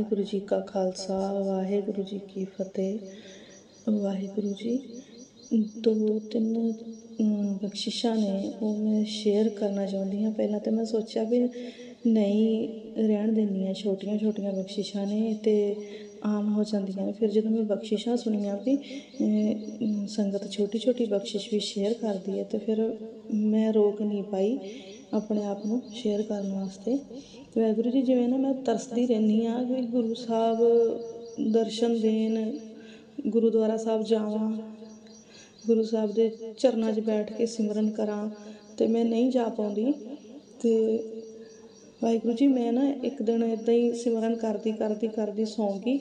ਵਾਹਿਗੁਰੂ ਜੀ ਕਾ ਖਾਲਸਾ, ਵਾਹਿਗੁਰੂ ਜੀ ਕੀ ਫਤਿਹ। ਵਾਹਿਗੁਰੂ ਜੀ, ਦੋ ਤਿੰਨ ਬਖਸ਼ਿਸ਼ਾਂ ਨੇ, ਉਹ ਮੈਂ ਸ਼ੇਅਰ ਕਰਨਾ ਚਾਹੁੰਦੀ ਹਾਂ। ਪਹਿਲਾਂ ਤਾਂ ਮੈਂ ਸੋਚਿਆ ਵੀ ਨਹੀਂ ਰਹਿਣ ਦਿੰਦੀ ਹਾਂ ਛੋਟੀਆਂ ਛੋਟੀਆਂ ਬਖਸ਼ਿਸ਼ਾਂ ਨੇ ਤੇ ਆਮ ਹੋ ਜਾਂਦੀਆਂ ਨੇ। ਫਿਰ ਜਦੋਂ ਮੈਂ ਬਖਸ਼ਿਸ਼ਾਂ ਸੁਣੀਆਂ ਵੀ ਸੰਗਤ ਛੋਟੀ ਛੋਟੀ ਬਖਸ਼ਿਸ਼ ਵੀ ਸ਼ੇਅਰ ਕਰਦੀ ਹੈ, ਤੇ ਫਿਰ ਮੈਂ ਰੋਕ ਨਹੀਂ ਪਾਈ ਆਪਣੇ ਆਪ ਨੂੰ ਸ਼ੇਅਰ ਕਰਨ ਵਾਸਤੇ। ਵਾਹਿਗੁਰੂ ਜੀ, ਜਿਵੇਂ ਨਾ ਮੈਂ ਤਰਸਦੀ ਰਹਿੰਦੀ ਹਾਂ ਵੀ ਗੁਰੂ ਸਾਹਿਬ ਦਰਸ਼ਨ ਦੇਣ, ਗੁਰਦੁਆਰਾ ਸਾਹਿਬ ਜਾਵਾਂ, ਗੁਰੂ ਸਾਹਿਬ ਦੇ ਚਰਨਾਂ 'ਚ ਬੈਠ ਕੇ ਸਿਮਰਨ ਕਰਾਂ ਤੇ ਮੈਂ ਨਹੀਂ ਜਾ ਪਾਉਂਦੀ ਤੇ ਵਾਹਿਗੁਰੂ ਜੀ, ਮੈਂ ਨਾ ਇੱਕ ਦਿਨ ਇਦਾਂ ਹੀ ਸਿਮਰਨ ਕਰਦੀ ਕਰਦੀ ਕਰਦੀ ਸੌਂ ਗਈ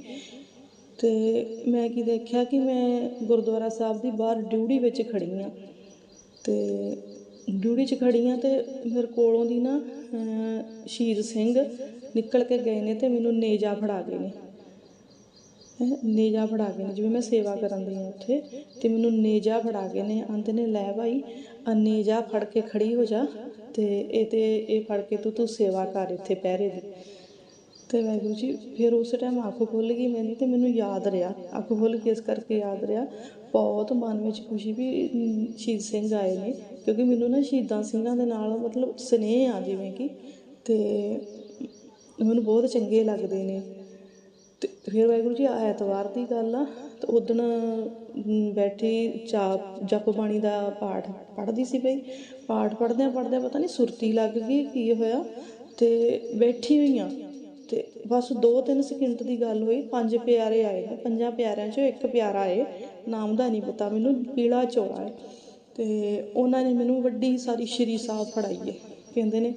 ਤੇ ਮੈਂ ਕੀ ਦੇਖਿਆ ਕਿ ਮੈਂ ਗੁਰਦੁਆਰਾ ਸਾਹਿਬ ਦੀ ਬਾਹਰ ਡਿਊਟੀ ਵਿੱਚ ਖੜੀ ਆ ਤੇ ਡਿਊੜੀ 'ਚ ਖੜੀ ਆ ਤੇ ਮੇਰੇ ਕੋਲੋਂ ਦੀ ਨਾ ਅਹ, ਸਿੰਘ ਨਿਕਲ ਕੇ ਗਏ ਨੇ ਤੇ ਮੈਨੂੰ ਨੇਜਾ ਫੜਾ ਗਏ ਨੇ। ਨੇਜਾ ਫੜਾ ਗਏ ਨੇ ਜਿਵੇਂ ਮੈਂ ਸੇਵਾ ਕਰਨ ਦੀ ਹਾਂ ਉੱਥੇ ਤੇ ਮੈਨੂੰ ਨੇਜਾ ਫੜਾ ਗਏ ਨੇ। ਆਂਦੇ ਨੇ ਲੈ ਭਾਈ ਆ ਨੇਜਾ ਫੜ ਕੇ ਖੜੀ ਹੋ ਜਾ ਤੇ ਇਹ ਤੇ ਇਹ ਫੜ ਕੇ ਤੂੰ ਤੂੰ ਸੇਵਾ ਕਰ ਇੱਥੇ ਪਹਿਰੇ ਦੀ। ਅਤੇ ਵਾਹਿਗੁਰੂ ਜੀ, ਫਿਰ ਉਸ ਟਾਈਮ ਅੱਖ ਖੁੱਲ੍ਹ ਗਈ ਮੇਰੀ ਅਤੇ ਮੈਨੂੰ ਯਾਦ ਰਿਹਾ। ਅੱਖ ਖੁੱਲ੍ਹ ਕੇ ਇਸ ਕਰਕੇ ਯਾਦ ਰਿਹਾ। ਬਹੁਤ ਮਨ ਵਿੱਚ ਖੁਸ਼ੀ ਵੀ ਸ਼ਹੀਦ ਸਿੰਘ ਆਏ ਨੇ। ਕਿਉਂਕਿ ਮੈਨੂੰ ਨਾ ਸ਼ਹੀਦਾਂ ਸਿੰਘਾਂ ਦੇ ਨਾਲ ਮਤਲਬ ਸਨੇਹ ਆ ਜਿਵੇਂ ਕਿ ਅਤੇ ਮੈਨੂੰ ਬਹੁਤ ਚੰਗੇ ਲੱਗਦੇ ਨੇ। ਤੇ ਫਿਰ ਵਾਹਿਗੁਰੂ ਜੀ ਐਤਵਾਰ ਦੀ ਗੱਲ ਆ, ਤੇ ਉਦਣ ਬੈਠੀ ਚਾਪ, ਜਪ ਬਾਣੀ ਦਾ ਪਾਠ ਪੜ੍ਹਦੀ ਸੀ ਬਈ। ਪਾਠ ਪੜ੍ਹਦਿਆਂ ਪੜ੍ਹਦਿਆਂ ਪਤਾ ਨਹੀਂ ਸੁਰਤੀ ਲੱਗ ਗਈ, ਕੀ ਹੋਇਆ। ਤੇ ਬੈਠੀ ਹੋਈ ਆ ਤੇ ਬਸ 2-3 ਸਕਿੰਟ ਦੀ ਗੱਲ ਹੋਈ, ਪੰਜ ਪਿਆਰੇ ਆਏ ਨੇ, ਪੰਜਾਂ ਪਿਆਰਿਆਂ ਚੋਂ ਇੱਕ ਪਿਆਰਾ ਏ ਨਾਮ ਦਾ ਨਹੀਂ ਪਤਾ ਮੈਨੂੰ, ਪੀਲਾ ਚੋਲਾ ਹੈ। ਤੇ ਉਹਨਾਂ ਨੇ ਮੈਨੂੰ ਵੱਡੀ ਸਾਰੀ ਸ਼੍ਰੀ ਸਾਹਿਬ ਫੜਾਈ ਏ, ਕਹਿੰਦੇ ਨੇ,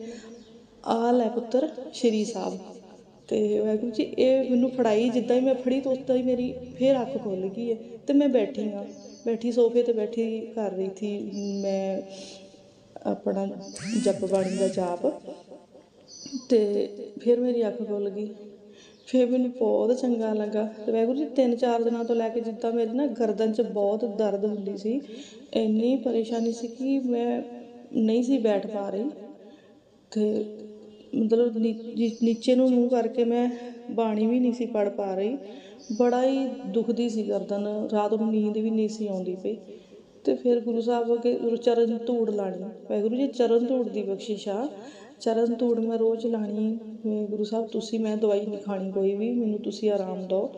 ਆ ਲੈ ਪੁੱਤਰ ਸ਼੍ਰੀ ਸਾਹਿਬ। ਤੇ ਵਾਹਿਗੁਰੂ ਜੀ, ਇਹ ਮੈਨੂੰ ਫੜਾਈ, ਜਿੱਦਾਂ ਹੀ ਮੈਂ ਫੜੀ ਤਾਂ ਉਦਾਂ ਹੀ ਮੇਰੀ ਫੇਰ ਅੱਖ ਖੁੱਲ ਗਈ ਹੈ ਤੇ ਮੈਂ ਬੈਠੀ ਹਾਂ ਬੈਠੀ ਸੋਫੇ ਤੇ ਬੈਠੀ ਕਰ ਰਹੀ ਸੀ ਮੈਂ ਆਪਣਾ ਜਪ ਬਾਣੀ ਦਾ ਜਾਪ। ਤੇ ਫਿਰ ਮੇਰੀ ਅੱਖ ਖੁੱਲ ਗਈ। ਫਿਰ ਮੈਨੂੰ ਬਹੁਤ ਚੰਗਾ ਲੱਗਾ। ਤੇ ਵਾਹਿਗੁਰੂ ਜੀ, ਤਿੰਨ ਚਾਰ ਦਿਨਾਂ ਤੋਂ ਲੈ ਕੇ ਜਿੱਦਾਂ ਮੇਰੀ ਨਾ ਗਰਦਨ 'ਚ ਬਹੁਤ ਦਰਦ ਹੁੰਦੀ ਸੀ। ਇੰਨੀ ਪਰੇਸ਼ਾਨੀ ਸੀ ਕਿ ਮੈਂ ਨਹੀਂ ਸੀ ਬੈਠ ਪਾ ਰਹੀ। ਤੇ ਮਤਲਬ ਨੀ- ਨੀਚੇ ਨੂੰ ਮੂੰਹ ਕਰਕੇ ਮੈਂ ਬਾਣੀ ਵੀ ਨਹੀਂ ਸੀ ਪੜ ਪਾ ਰਹੀ। ਬੜਾ ਹੀ ਦੁਖਦੀ ਸੀ ਗਰਦਨ। ਰਾਤ ਨੂੰ ਨੀਂਦ ਵੀ ਨਹੀਂ ਸੀ ਆਉਂਦੀ ਪਈ। ਤੇ ਫਿਰ ਗੁਰੂ ਸਾਹਿਬ ਅੱਗੇ ਚਰਨ ਧੂੜ ਲਾਣੀ। ਵਾਹਿਗੁਰੂ ਜੀ, ਚਰਨ ਧੂੜ ਦੀ ਬਖਸ਼ਿਸ਼ ਆ। ਚਰਨ ਧੂੜ ਮੈਂ ਰੋਜ਼ ਲਾਣੀ ਵੀ ਗੁਰੂ ਸਾਹਿਬ, ਤੁਸੀਂ ਮੈਂ ਦਵਾਈ ਨਹੀਂ ਖਾਣੀ ਕੋਈ ਵੀ, ਮੈਨੂੰ ਤੁਸੀਂ ਆਰਾਮ ਦਿਓ।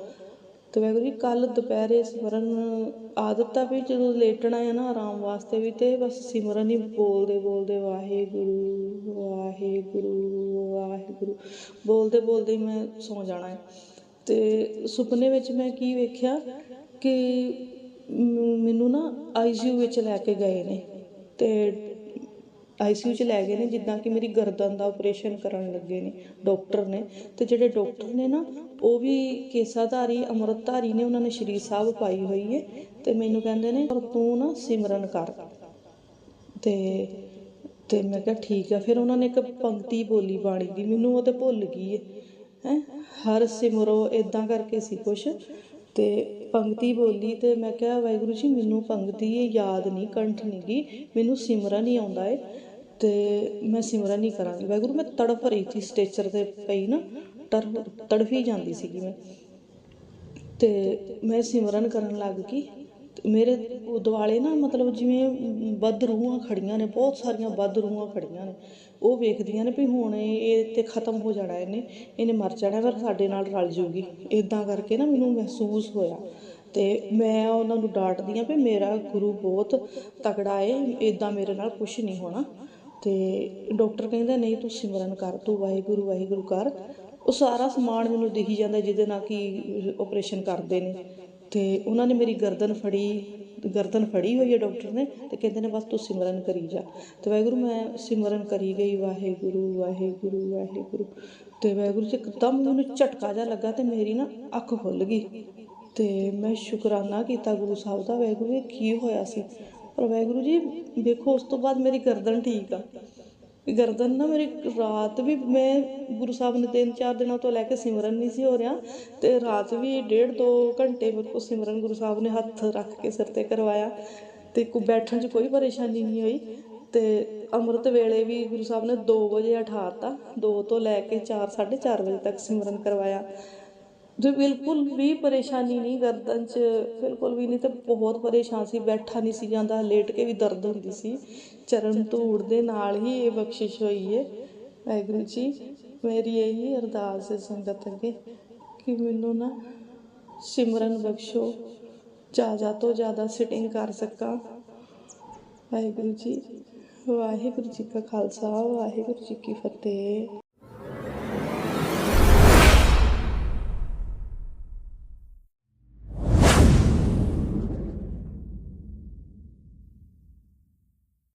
ਤੇ ਵਾਹਿਗੁਰੂ ਜੀ ਕੱਲ ਦੁਪਹਿਰੇ ਸਿਮਰਨ ਆਦਤ ਆ ਵੀ ਜਦੋਂ ਲੇਟਣਾ ਹੈ ਨਾ ਆਰਾਮ ਵਾਸਤੇ ਵੀ ਤੇ ਬਸ ਸਿਮਰਨ ਹੀ ਬੋਲਦੇ ਬੋਲਦੇ ਵਾਹਿਗੁਰੂ ਵਾਹਿਗੁਰੂ ਵਾਹਿਗੁਰੂ, ਬੋਲਦੇ ਬੋਲਦੇ ਮੈਂ ਸੌ ਜਾਣਾ ਹੈ ਤੇ ਸੁਪਨੇ ਵਿੱਚ ਮੈਂ ਕੀ ਵੇਖਿਆ ਕਿ ਮੈਨੂੰ ਨਾ ਆਈਸੀਯੂ ਵਿੱਚ ਲੈ ਕੇ ਗਏ ਨੇ। ਤੇ ਆਈ ਸੀ ਯੂ 'ਚ ਲੈ ਗਏ ਨੇ ਜਿੱਦਾਂ ਕਿ ਮੇਰੀ ਗਰਦਨ ਦਾ ਆਪਰੇਸ਼ਨ ਕਰਨ ਲੱਗੇ ਨੇ ਡਾਕਟਰ ਨੇ। ਅਤੇ ਜਿਹੜੇ ਡਾਕਟਰ ਨੇ ਨਾ, ਉਹ ਵੀ ਕੇਸਾਧਾਰੀ, ਅੰਮ੍ਰਿਤਧਾਰੀ ਨੇ, ਉਹਨਾਂ ਨੇ ਸ਼੍ਰੀ ਸਾਹਿਬ ਪਾਈ ਹੋਈ ਹੈ ਅਤੇ ਮੈਨੂੰ ਕਹਿੰਦੇ ਨੇ, "ਪਰ ਤੂੰ ਨਾ ਸਿਮਰਨ ਕਰ। ਤੇ ਤੇ ਮੈਂ ਕਿਹਾ ਠੀਕ ਆ। ਫਿਰ ਉਹਨਾਂ ਨੇ ਇੱਕ ਪੰਕਤੀ ਬੋਲੀ ਬਾਣੀ ਦੀ, ਮੈਨੂੰ ਉਹ ਤੇ ਭੁੱਲ ਗਈ ਹੈ ਹੈ? ਹਰ ਸਿਮਰੋ ਇਦਾਂ ਕਰਕੇ ਸੀ ਕੁਛ। ਤੇ ਪੰਕਤੀ ਬੋਲੀ ਤੇ ਮੈਂ ਕਿਹਾ, ਵਾਹਿਗੁਰੂ ਜੀ, ਮੈਨੂੰ ਪੰਕਤੀ ਯਾਦ ਨਹੀਂ, ਕੰਠ ਨਹੀਂ ਮੈਨੂੰ ਸਿਮਰਨ ਹੀ ਆਉਂਦਾ ਏ ਤੇ ਮੈਂ ਸਿਮਰਨ ਹੀ ਕਰਾਂਗੀ। ਵਾਹਿਗੁਰੂ, ਮੈਂ ਤੜਫ ਰਹੀ ਸੀ ਸਟੇਚਰ ਤੇ ਪਈ ਨਾ, ਤੜਫ, ਤੜਫੀ ਜਾਂਦੀ ਸੀਗੀ ਮੈਂ। ਤੇ ਮੈਂ ਸਿਮਰਨ ਕਰਨ ਲੱਗ ਗਈ। ਮੇਰੇ ਦੁਆਲੇ ਨਾ ਮਤਲਬ ਜਿਵੇਂ ਵੱਧ ਰੂਹਾਂ ਖੜੀਆਂ ਨੇ, ਬਹੁਤ ਸਾਰੀਆਂ ਵੱਧ ਰੂਹਾਂ ਖੜੀਆਂ ਨੇ, ਉਹ ਵੇਖਦੀਆਂ ਨੇ ਵੀ ਹੁਣ ਇਹ ਇਹ ਤੇ ਖਤਮ ਹੋ ਜਾਣਾ ਇਹਨੇ ਇਹਨੇ ਮਰ ਜਾਣਾ, ਪਰ ਸਾਡੇ ਨਾਲ ਰਲ ਜੂਗੀ। ਇਦਾਂ ਕਰਕੇ ਨਾ ਮੈਨੂੰ ਮਹਿਸੂਸ ਹੋਇਆ। ਤੇ ਮੈਂ ਉਹਨਾਂ ਨੂੰ ਡਾਂਟਦੀ ਆ ਵੀ ਮੇਰਾ ਗੁਰੂ ਬਹੁਤ ਤਕੜਾ ਏ ਇਦਾਂ ਮੇਰੇ ਨਾਲ ਕੁਝ ਨਹੀਂ ਹੋਣਾ। ਤੇ ਡਾਕਟਰ ਕਹਿੰਦਾ, ਨਹੀਂ, ਤੂੰ ਸਿਮਰਨ ਕਰ, ਤੂੰ ਵਾਹਿਗੁਰੂ ਵਾਹਿਗੁਰੂ ਕਰ। ਉਹ ਸਾਰਾ ਸਮਾਨ ਮੈਨੂੰ ਦਿਖੀ ਜਾਂਦਾ, ਜਿਹਦੇ ਨਾਲ ਕਿ ਆਪਰੇਸ਼ਨ ਕਰਦੇ ਨੇ। ਤੇ ਉਹਨਾਂ ਨੇ ਮੇਰੀ ਗਰਦਨ ਫੜੀ ਗਰਦਨ ਫੜੀ ਹੋਈ ਹੈ ਡਾਕਟਰ ਨੇ ਤੇ ਕਹਿੰਦੇ ਨੇ ਬਸ ਤੂੰ ਸਿਮਰਨ ਕਰੀ ਜਾ। ਤੇ ਵਾਹਿਗੁਰੂ, ਮੈਂ ਸਿਮਰਨ ਕਰੀ ਗਈ, ਵਾਹਿਗੁਰੂ ਵਾਹਿਗੁਰੂ ਵਾਹਿਗੁਰੂ। ਤੇ ਵਾਹਿਗੁਰੂ ਜੀ ਇੱਕਦਮ ਮੈਨੂੰ ਝਟਕਾ ਜਿਹਾ ਲੱਗਾ ਤੇ ਮੇਰੀ ਨਾ ਅੱਖ ਖੁੱਲ ਗਈ। ਤੇ ਮੈਂ ਸ਼ੁਕਰਾਨਾ ਕੀਤਾ ਗੁਰੂ ਸਾਹਿਬ ਦਾ, ਵਾਹਿਗੁਰੂ ਇਹ ਕੀ ਹੋਇਆ ਸੀ? ਪਰ ਵਾਹਿਗੁਰੂ ਜੀ ਦੇਖੋ ਉਸ ਤੋਂ ਬਾਅਦ ਮੇਰੀ ਗਰਦਨ ਠੀਕ ਆ। ਗਰਦਨ ਨਾ ਮੇਰੀ ਰਾਤ ਵੀ ਮੈਂ ਗੁਰੂ ਸਾਹਿਬ ਨੇ ਤਿੰਨ ਚਾਰ ਦਿਨਾਂ ਤੋਂ ਲੈ ਕੇ ਸਿਮਰਨ ਨਹੀਂ ਸੀ ਹੋ ਰਿਹਾ ਤੇ ਰਾਤ ਵੀ ਡੇਢ ਦੋ ਘੰਟੇ ਮੇਰੇ ਕੋਲ ਸਿਮਰਨ ਗੁਰੂ ਸਾਹਿਬ ਨੇ ਹੱਥ ਰੱਖ ਕੇ ਸਿਰ ਤੇ ਕਰਵਾਇਆ ਤੇ ਕੋ ਬੈਠਣ 'ਚ ਕੋਈ ਪਰੇਸ਼ਾਨੀ ਨਹੀਂ ਹੋਈ ਤੇ ਅੰਮ੍ਰਿਤ ਵੇਲੇ ਵੀ ਗੁਰੂ ਸਾਹਿਬ ਨੇ 2 ਵਜੇ ਉਠਾਤਾ 2 ਤੋਂ ਲੈ ਕੇ 4 4:30 ਵਜੇ ਤੱਕ ਸਿਮਰਨ ਕਰਵਾਇਆ। ਤੇ ਬਿਲਕੁਲ ਵੀ ਪਰੇਸ਼ਾਨੀ ਨਹੀਂ ਗਰਦਨ 'ਚ, ਬਿਲਕੁਲ ਵੀ ਨਹੀਂ ਤੇ ਬਹੁਤ ਪਰੇਸ਼ਾਨ ਸੀ, ਬੈਠਾ ਨਹੀਂ ਸੀ ਜਾਂਦਾ ਲੇਟ ਕੇ ਵੀ ਦਰਦ ਹੁੰਦੀ ਸੀ। ਚਰਨ ਧੂੜ ਦੇ ਨਾਲ ਹੀ ਇਹ ਬਖਸ਼ਿਸ਼ ਹੋਈ ਹੈ ਵਾਹਿਗੁਰੂ ਜੀ, ਮੇਰੀ ਇਹੀ ਅਰਦਾਸ ਹੈ ਸੰਗਤ ਅੱਗੇ ਕਿ ਮੈਨੂੰ ਨਾ ਸਿਮਰਨ ਬਖਸ਼ੋ, ਜ਼ਿਆਦਾ ਤੋਂ ਜ਼ਿਆਦਾ ਸਿਟਿੰਗ ਕਰ ਸਕਾਂ। ਵਾਹਿਗੁਰੂ ਜੀ ਵਾਹਿਗੁਰੂ ਜੀ ਕਾ ਖਾਲਸਾ, ਵਾਹਿਗੁਰੂ ਜੀ ਕੀ ਫਤਿਹ।